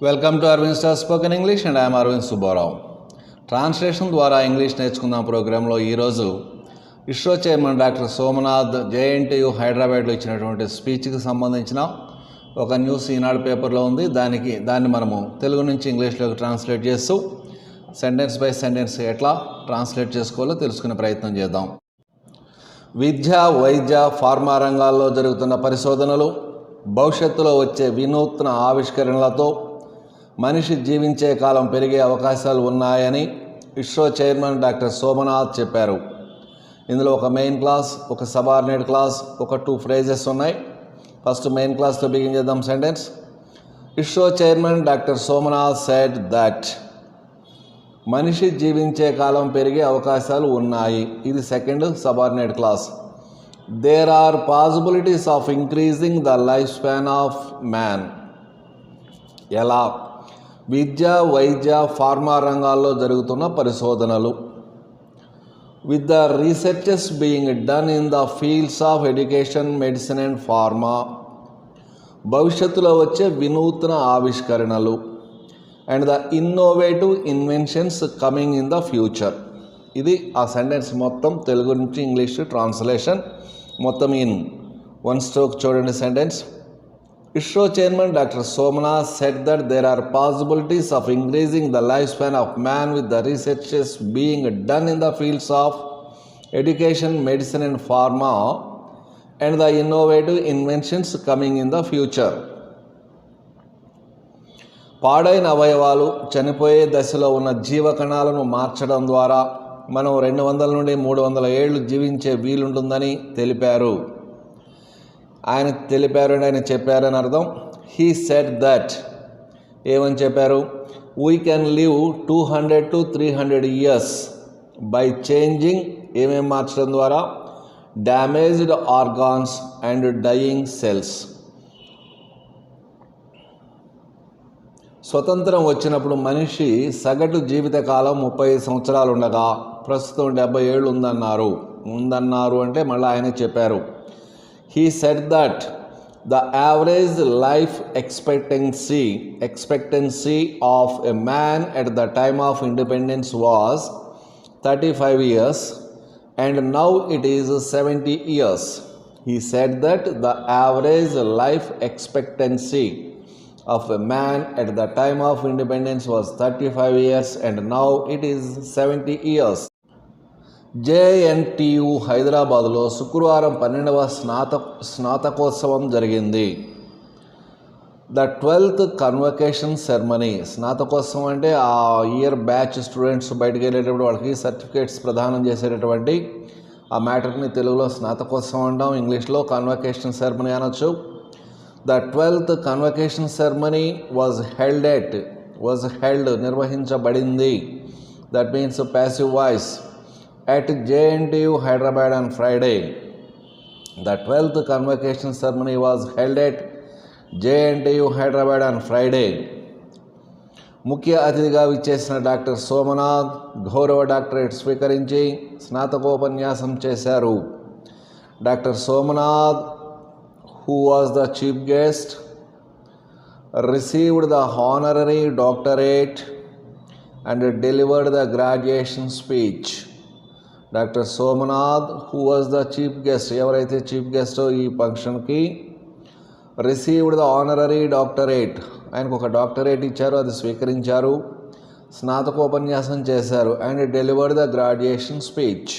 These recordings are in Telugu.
Welcome to Aravind star spoken English and I'm Aravind Subbarao translation ద్వారా ఇంగ్లీష్ నేర్చుకుందాం ప్రోగ్రాంలో ఈరోజు ISRO chairman doctor Somnath JNTU హైదరాబాద్లో ఇచ్చినటువంటి స్పీచ్కి సంబంధించిన ఒక న్యూస్ ఈనాడు పేపర్లో ఉంది. దానికి దాన్ని మనము తెలుగు నుంచి ఇంగ్లీష్లోకి ట్రాన్స్లేట్ చేస్తూ సెంటెన్స్ బై సెంటెన్స్ ఎట్లా ట్రాన్స్లేట్ చేసుకోవాలో తెలుసుకునే ప్రయత్నం చేద్దాం. విద్య వైద్య ఫార్మా రంగాల్లో జరుగుతున్న పరిశోధనలు భవిష్యత్తులో వచ్చే వినూత్న ఆవిష్కరణలతో మనిషి జీవించే కాలం పెరిగే అవకాశాలు ఉన్నాయని ఇస్రో చైర్మన్ డాక్టర్ సోమనాథ్ చెప్పారు. ఇందులో ఒక మెయిన్ క్లాస్ ఒక సబార్డినేట్ క్లాస్ ఒక టూ ఫ్రేజెస్ ఉన్నాయి. ఫస్ట్ మెయిన్ క్లాస్తో బిగిన్ చేద్దాం sentence. ISRO chairman doctor Somnath said that మనిషి జీవించే కాలం పెరిగే అవకాశాలు ఉన్నాయి. ఇది second subordinate clause. There are possibilities of increasing the life span of man ఎలా? విద్య వైద్య ఫార్మా రంగాల్లో జరుగుతున్న పరిశోధనలు. With the researches being done in the fields of education medicine and pharma భవిష్యత్తులో వచ్చే వినూత్న ఆవిష్కరణలు and the innovative inventions coming in the future ఇది ఆ సెంటెన్స్ మొత్తం తెలుగు నుంచి ఇంగ్లీష్ ట్రాన్స్లేషన్ మొత్తం ఇన్ వన్ స్ట్రోక్ చూడండి sentence ISRO chairman doctor Somnath said that there are possibilities of increasing the life span of man with the researches being done in the fields of education medicine and pharma and the innovative inventions coming in the future పాడైన అవయవాలు చనిపోయే దశలో ఉన్న జీవకణాలను మార్చడం ద్వారా మనం రెండు వందల నుండి మూడు వందల ఏళ్ళు జీవించే వీలుంటుందని తెలిపారు. ఆయన తెలిపారు అని ఆయన చెప్పారని అర్థం. హీ సెట్ దట్ ఏమని చెప్పారు? We can live two hundred to three hundred years by changing ఏమేం మార్చడం ద్వారా? Damaged organs and dying cells స్వతంత్రం వచ్చినప్పుడు మనిషి సగటు జీవితకాలం ముప్పై సంవత్సరాలు ఉండగా ప్రస్తుతం డెబ్బై ఏళ్ళు ఉందన్నారు. ఉందన్నారు అంటే మళ్ళీ ఆయన చెప్పారు. he said that the average life expectancy expectancy of a man at the time of independence was 35 years and now it is 70 years. He said that the average life expectancy of a man at the time of independence was 35 years and now it is 70 years. JNTU హైదరాబాదులో శుక్రవారం పన్నెండవ స్నాత స్నాతకోత్సవం జరిగింది. The twelfth convocation ceremony. స్నాతకోత్సవం అంటే ఆ ఇయర్ బ్యాచ్ స్టూడెంట్స్ బయటకు వెళ్ళేటప్పుడు వాళ్ళకి సర్టిఫికేట్స్ ప్రదానం చేసేటటువంటి ఆ మ్యాటర్ని తెలుగులో స్నాతకోత్సవం అంటాం ఇంగ్లీష్లో కన్వకేషన్ సెరమనీ అనొచ్చు. The twelfth convocation ceremony was held at was held నిర్వహించబడింది. That means passive voice. At JNTU Hyderabad on Friday. The 12th convocation ceremony was held at JNTU Hyderabad on Friday ముఖ్య అతిథిగా విచ్చేసిన డాక్టర్ సోమనాథ్ గౌరవ డాక్టరేట్ స్వీకరించి స్నాతకోపన్యాసం చేశారు. Doctor Somnath who was the chief guest received the honorary doctorate and delivered the graduation speech doctor Somnath who was the chief guest ఎవరైతే చీఫ్ గెస్టో ఈ ఫంక్షన్కి రిసీవ్డ్ ద ఆనరరీ డాక్టరేట్ ఆయనకు ఒక డాక్టరేట్ ఇచ్చారు అది స్వీకరించారు స్నాతకోపన్యాసం చేశారు and delivered the graduation speech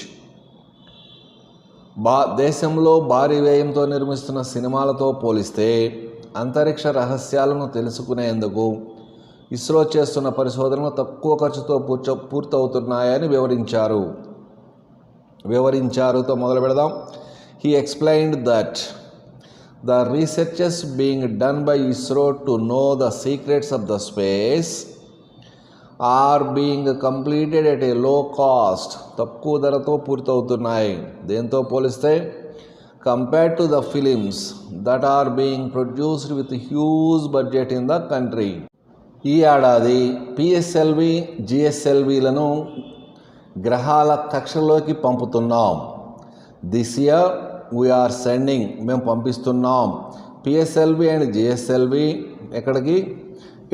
బా దేశంలో భారీ వ్యయంతో నిర్మిస్తున్న సినిమాలతో పోలిస్తే అంతరిక్ష రహస్యాలను తెలుసుకునేందుకు ఇస్రో చేస్తున్న పరిశోధనలు తక్కువ ఖర్చుతో పూర్చ పూర్తవుతున్నాయని వివరించారు. వివరించారుతో మొదలు పెడదాం. He explained that the researches being done by ISRO to know the secrets of the space are being completed at a low cost తక్కువ ధరతో పూర్తవుతున్నాయి. దేంతో పోలిస్తే compared to the films that are being produced with huge budget in the country ఈ ఏడాది పిఎస్ఎల్వి జిఎస్ఎల్విలను గ్రహాల కక్షలోకి పంపుతున్నాం. దిస్ ఇయర్ వీఆర్ సెండింగ్ మేము పంపిస్తున్నాం. పిఎస్ఎల్వి అండ్ జిఎస్ఎల్వి ఎక్కడికి?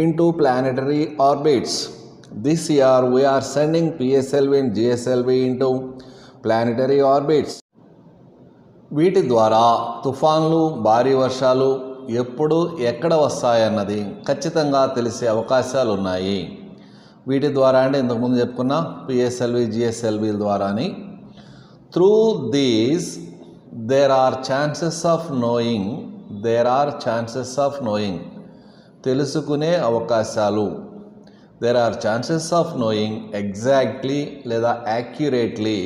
Into planetary orbits this year we're sending PSLV and GSLV into planetary orbits వీటి ద్వారా తుఫాన్లు భారీ వర్షాలు ఎప్పుడు ఎక్కడ వస్తాయన్నది ఖచ్చితంగా తెలిసే అవకాశాలు ఉన్నాయి వీటి ద్వారా అంటే ఇంతకుముందు చెప్పుకున్న పిఎస్ఎల్వి జిఎస్ఎల్వి ద్వారా అని through these there are chances of knowing there are chances of knowing తెలుసుకునే అవకాశాలు. There are chances of knowing exactly లేదా accurately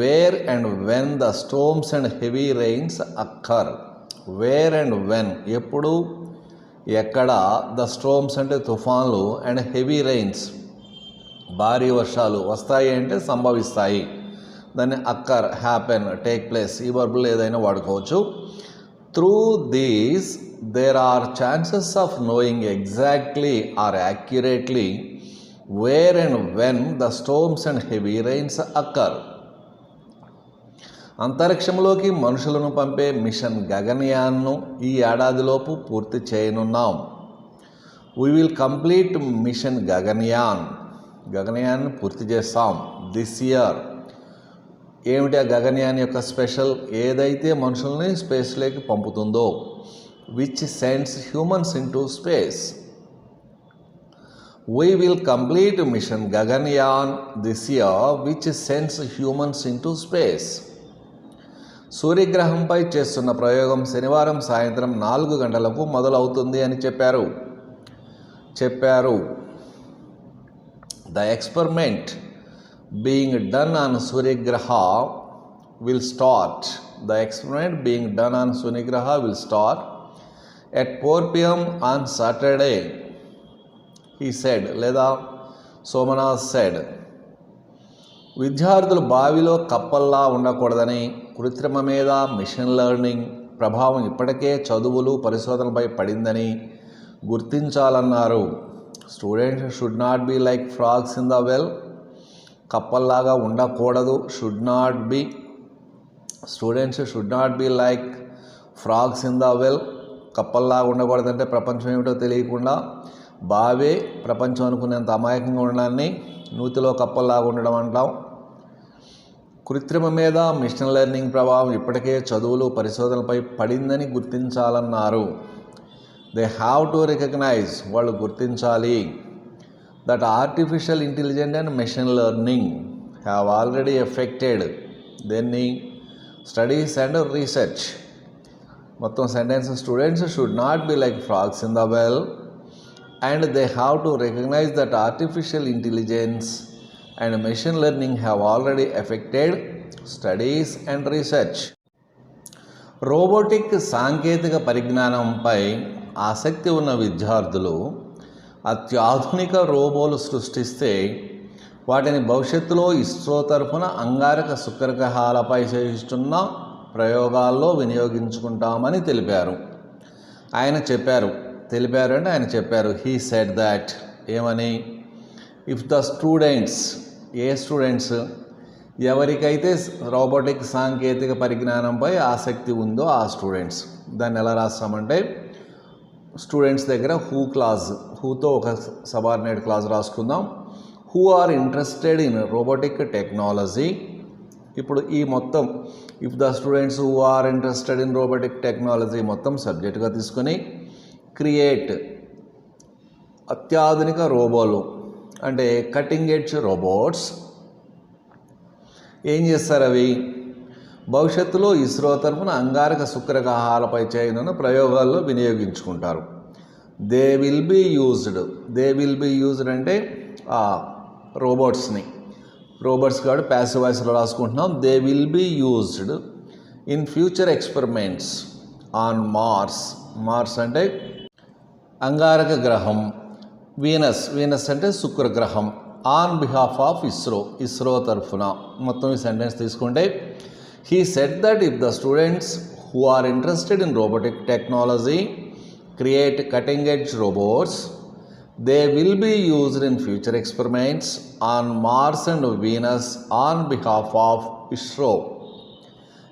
where and when the storms and heavy rains occur where and when ఎప్పుడు? ఎక్కడ ద స్టోమ్స్ అంటే తుఫాన్లు అండ్ హెవీ రెయిన్స్ భారీ వర్షాలు వస్తాయి అంటే సంభవిస్తాయి. దాన్ని అక్కర్ హ్యాపెన్ టేక్ ప్లేస్ ఈ వర్బులు ఏదైనా వాడుకోవచ్చు. Through these there are chances of knowing exactly or accurately where and when the storms and heavy rains occur. అంతరిక్షంలోకి మనుషులను పంపే మిషన్ గగన్యాన్ను ఈ ఏడాదిలోపు పూర్తి చేయనున్నాం. We will complete mission Gaganyaan. గగన్యాన్ని పూర్తి చేస్తాం. దిస్ ఇయర్ ఏమిటి ఆ గగనయాన్ యొక్క స్పెషల్? ఏదైతే మనుషుల్ని స్పేస్లోకి పంపుతుందో which sends humans into space we will complete mission Gaganyaan this year which sends humans into space సూర్యగ్రహంపై చేస్తున్న ప్రయోగం శనివారం సాయంత్రం నాలుగు గంటలకు మొదలవుతుంది అని చెప్పారు. చెప్పారు. The experiment being done on సూర్యగ్రహ will start. The experiment being done on సూర్యగ్రహ will start at four PM on Saturday ఈ సెడ్ లేదా సోమనాథ్ సెడ్ విద్యార్థులు బావిలో కప్పల్లా ఉండకూడదని కృత్రిమ మీద మిషన్ లెర్నింగ్ ప్రభావం ఇప్పటికే చదువులు పరిశోధనపై పడిందని గుర్తించాలన్నారు. Students should not be like frogs in the well కప్పల్లాగా ఉండకూడదు. Should not be students should not be like frogs in the well కప్పల్లాగా ఉండకూడదంటే ప్రపంచం ఏమిటో తెలియకుండా బావే ప్రపంచం అనుకునేంత అమాయకంగా ఉండడాన్ని నూతిలో కప్పల్లాగా ఉండడం అంటాం. కృత్రిమ మీద మిషన్ లెర్నింగ్ ప్రభావం ఇప్పటికే చదువులు పరిశోధనలపై పడిందని గుర్తించాలన్నారు. దే హ్యావ్ టు రికగ్నైజ్ వాళ్ళు గుర్తించాలి. That artificial intelligent and machine learning have already affected దెన్ని? Studies and research మొత్తం sentence students should not be like frogs in the well and they have to recognize that artificial intelligence and machine learning have already affected studies and research robotic సాంకేతిక పరిజ్ఞానంపై ఆసక్తి ఉన్న విద్యార్థులు అత్యాధునిక రోబోలు సృష్టిస్తే వాటిని భవిష్యత్తులో ఇస్రో తరఫున అంగారక శుక్రగ్రహాలపై చేస్తున్న ప్రయోగాల్లో వినియోగించుకుంటామని తెలిపారు. ఆయన చెప్పారు. తెలిపారు అంటే ఆయన చెప్పారు. హీ సెడ్ దాట్ ఏమని? ఇఫ్ ద స్టూడెంట్స్ ఏ స్టూడెంట్స్? ఎవరికైతే రోబోటిక్ సాంకేతిక పరిజ్ఞానంపై ఆసక్తి ఉందో ఆ స్టూడెంట్స్. దాన్ని ఎలా రాస్తామంటే స్టూడెంట్స్ దగ్గర హూ క్లాజ్ హూతో ఒక subordinate clause రాసుకుందాం. Who are interested in robotic technology. ఇప్పుడు ఈ మొత్తం if the students who are interested in robotic technology మొత్తం సబ్జెక్టుగా తీసుకొని క్రియేట్ అత్యాధునిక రోబోలు. అంటే కటింగ్ ఎడ్జ్ రోబోట్స్ ఏం చేస్తారు అవి? భవిష్యత్తులో ఇస్రో తరఫున అంగారక శుక్రగ్రహాలపై చేయనున్న ప్రయోగాల్లో వినియోగించుకుంటారు. They will be used they will be used అంటే ఆ రోబోట్స్ని రోబోట్స్ కాబట్టి ప్యాసివ్ వాయిస్లో రాసుకుంటున్నాం. They will be used in future experiments on Mars Mars అంటే అంగారక గ్రహం. వీనస్ వీనస్ అంటే శుక్రగ్రహం. On behalf of ISRO ISRO తరఫున మొత్తం ఈ సెంటెన్స్ తీసుకుంటే he said that if the students who are interested in robotic technology create cutting edge robots they will be used in future experiments on Mars and Venus on behalf of ISRO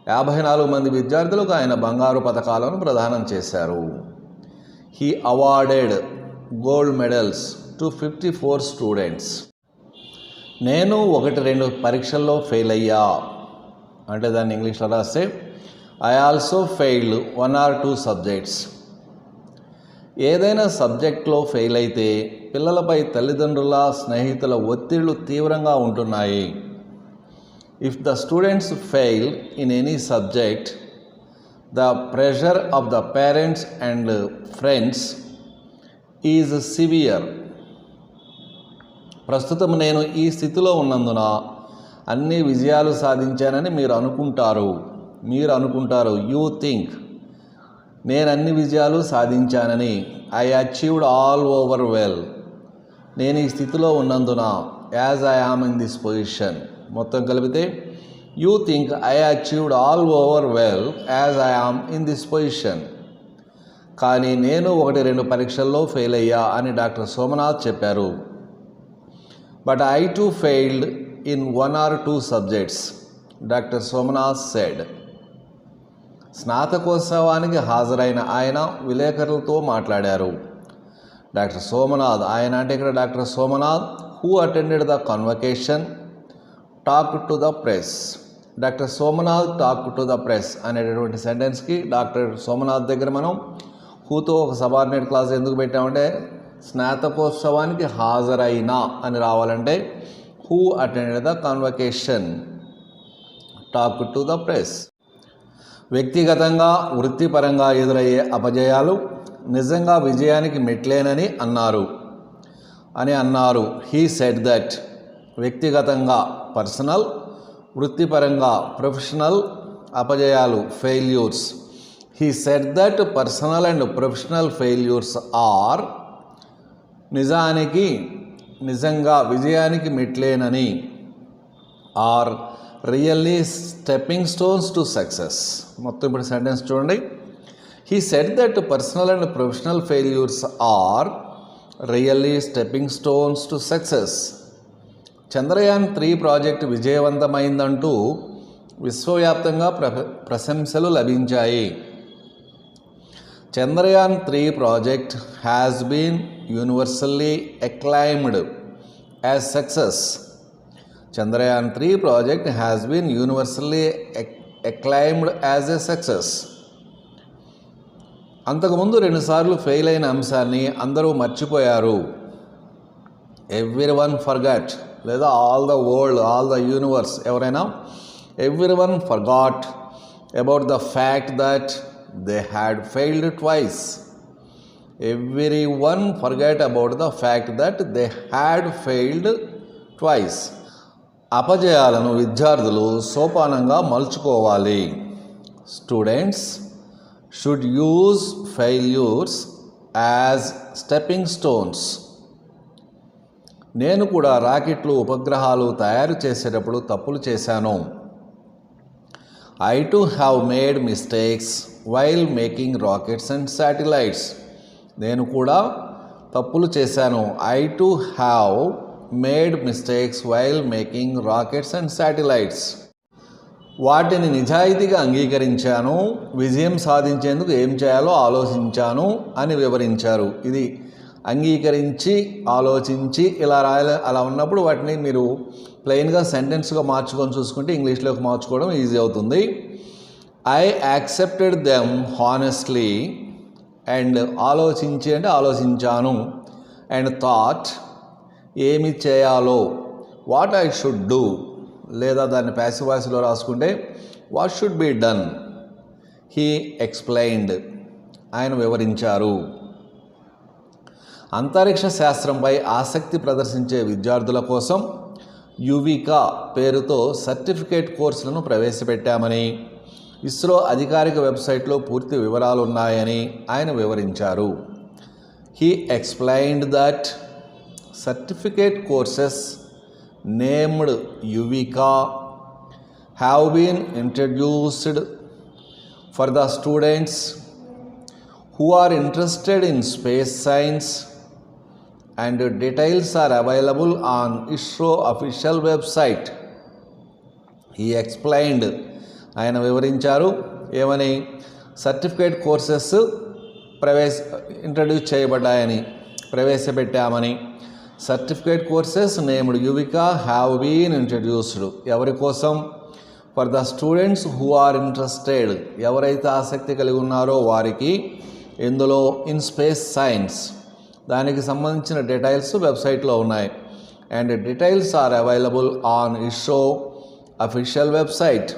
యాభై నాలుగు మంది విద్యార్థులకు ఆయన బంగారు పథకాలను ప్రదానం చేశారు. He awarded gold medals to fifty four students. నేను ఒకటి రెండు పరీక్షల్లో ఫెయిల్ అయ్యా. అంటే దాన్ని ఇంగ్లీష్లో రాస్తే I also failed one or two subjects ఏదైనా సబ్జెక్ట్లో ఫెయిల్ అయితే పిల్లలపై తల్లిదండ్రుల స్నేహితుల ఒత్తిళ్ళు తీవ్రంగా ఉంటున్నాయి. If the students fail in any subject the pressure of the parents and friends is severe. ప్రస్తుతం నేను ఈ స్థితిలో ఉన్నందున అన్ని విజయాలు సాధించానని మీరు అనుకుంటారు. మీరు అనుకుంటారు యూ థింక్ నేను అన్ని విజయాలు సాధించానని. I achieved all over well. నేను ఈ స్థితిలో ఉన్నందున as I am in this position. మొత్తం కలిపితే you think I achieved all over well as I am in this position. కానీ నేను ఒకటి రెండు పరీక్షల్లో ఫెయిల్ అయ్యా అని డాక్టర్ సోమనాథ్ చెప్పారు. But I too failed in one or two subjects doctor Somnath said స్నాతకోత్సవానికి హాజరైన ఆయన విలేకరులతో మాట్లాడారు. డాక్టర్ సోమనాథ్ ఆయన అంటే ఇక్కడ doctor Somnath who attended the convocation talk to the press doctor Somnath talk to the press అనేటటువంటి సెంటెన్స్కి డాక్టర్ సోమనాథ్ దగ్గర మనం హూతో ఒక సబార్డినేట్ క్లాస్ ఎందుకు పెట్టామంటే స్నాతకోత్సవానికి హాజరైన అని రావాలంటే who attend the convocation talk to the press వ్యక్తిగతంగా వృత్తిపరంగా ఎదురయ్యే అపజయాలు నిజంగా విజయానికి మెట్లేనని అన్నారు. అని అన్నారు. హీ సెడ్ దట్ వ్యక్తిగతంగా పర్సనల్ వృత్తిపరంగా ప్రొఫెషనల్ అపజయాలు failures he said that personal and professional failures are నిజానికి నిజంగా విజయానికి మెట్లేనని. Are really stepping stones to success మొత్తం ఇప్పుడు సెంటెన్స్ చూడండి. He said that personal and professional failures are really stepping stones to success Chandrayaan three project విజయవంతమైందంటూ విశ్వవ్యాప్తంగా ప్ర ప్రశంసలు లభించాయి. Chandrayaan three project has been universally acclaimed as success Chandrayaan three project has been universally acclaimed as a success అంతకుముందు రెండుసార్లు ఫెయిల్ అయిన అంశాన్ని అందరూ మర్చిపోయారు. ఎవ్రీ వన్ ఫర్గాట్ లేదా all the world all the universe ఎవరైనా? Everyone forgot about the fact that they had failed twice everyone forgot about the fact that they had failed twice అపజయాలను విద్యార్థులు సోపానంగా మలుచుకోవాలి. Students should use failures as stepping stones నేను కూడా రాకెట్లు ఉపగ్రహాలు తయారు చేసేటప్పుడు తప్పులు చేశాను. I too have made mistakes while making rockets and satellites నేను కూడా తప్పులు చేశాను. I too have made mistakes while making rockets and satellites వాటిని నిజాయితీగా అంగీకరించాను. విజయం సాధించేందుకు ఏం చేయాలో ఆలోచించాను అని వివరించారు. ఇది అంగీకరించి ఆలోచించి ఇలా రాయాలి అలా ఉన్నప్పుడు వాటిని మీరు ప్లెయిన్గా సెంటెన్స్గా మార్చుకొని చూసుకుంటే ఇంగ్లీష్లోకి మార్చుకోవడం ఈజీ అవుతుంది. I accepted them honestly and ఆలోచించి అంటే ఆలోచించాను అండ్ థాట్ ఏమి చేయాలో వాట్ ఐ షుడ్ డూ లేదా దాన్ని ప్యాసివ్ వాయిస్లో రాసుకుంటే what should be done he explained ఆయన వివరించారు. అంతరిక్ష శాస్త్రంపై ఆసక్తి ప్రదర్శించే విద్యార్థుల కోసం యువికా పేరుతో సర్టిఫికేట్ కోర్సులను ప్రవేశపెట్టామని ఇస్రో అధికారిక వెబ్సైట్లో పూర్తి వివరాలు ఉన్నాయని ఆయన వివరించారు. He explained that certificate courses named Yuvika have been introduced for the students who are interested in space science and details are available on ISRO official website he explained ఆయన వివరించారు. ఏమని? సర్టిఫికేట్ కోర్సెస్ ప్రవేశ ఇంట్రడ్యూస్ చేయబడ్డాయని ప్రవేశపెట్టామని. Certificate courses named Yuvika have been introduced. ఎవరి కోసం? For the students who are interested. ఎవరైతే ఆసక్తి కలిగి ఉన్నారో వారికి ఇందులో ఇన్ స్పేస్ సైన్స్. దానికి సంబంధించిన డీటెయిల్స్ వెబ్సైట్లో ఉన్నాయి. And details are available on ISRO official website.